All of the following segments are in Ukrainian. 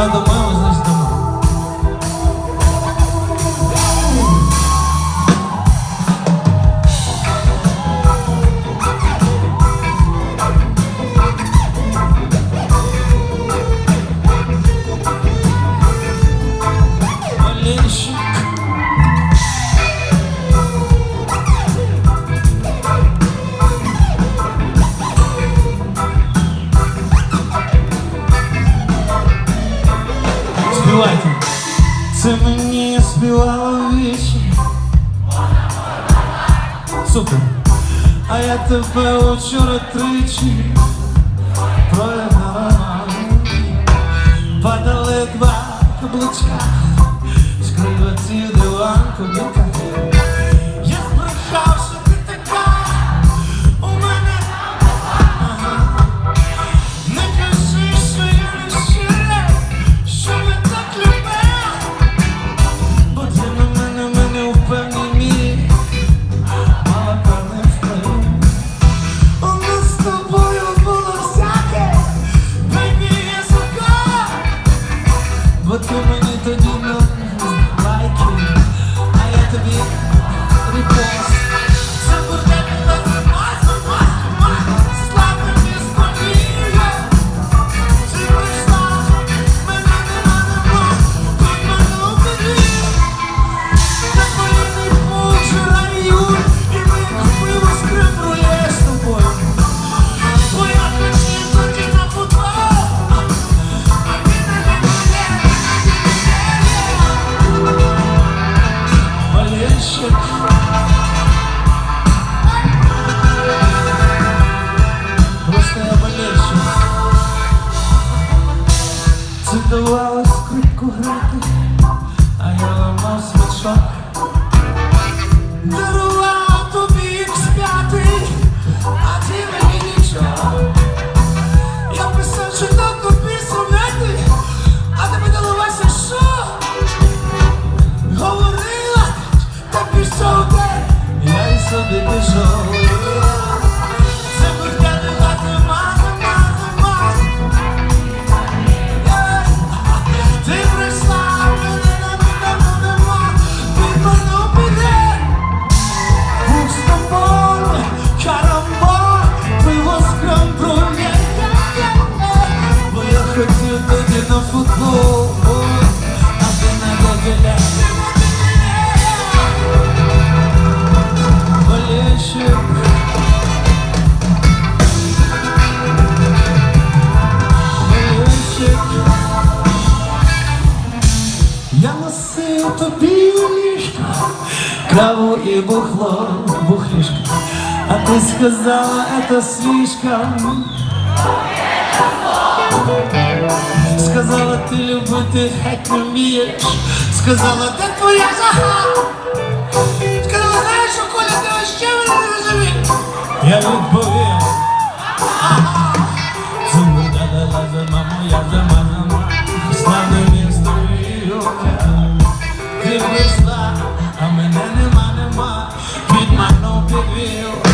감사합니다. Співайте. Це мені співало вічі. Супер. А я тебе вчора тричі прогнала. Падали два каблучка, скривати диван кубика. Просто я болельщик. Це на футбол, а ти на дебіле. Болельщик. Болельщик. Я носив тобі у ліжко Каву і бухло, бухлішко А ти сказала, это слишком Сказала, ти любити геть не вмієш Сказала, де твоя жага Сказала, знаєш, що Коля, ти вообще мене не розумієш Я відповів Зуму дала за маму, я за маму Славне місто Вілка Ти прийшла, а мене нема, нема. Підманув, підвів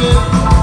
мене,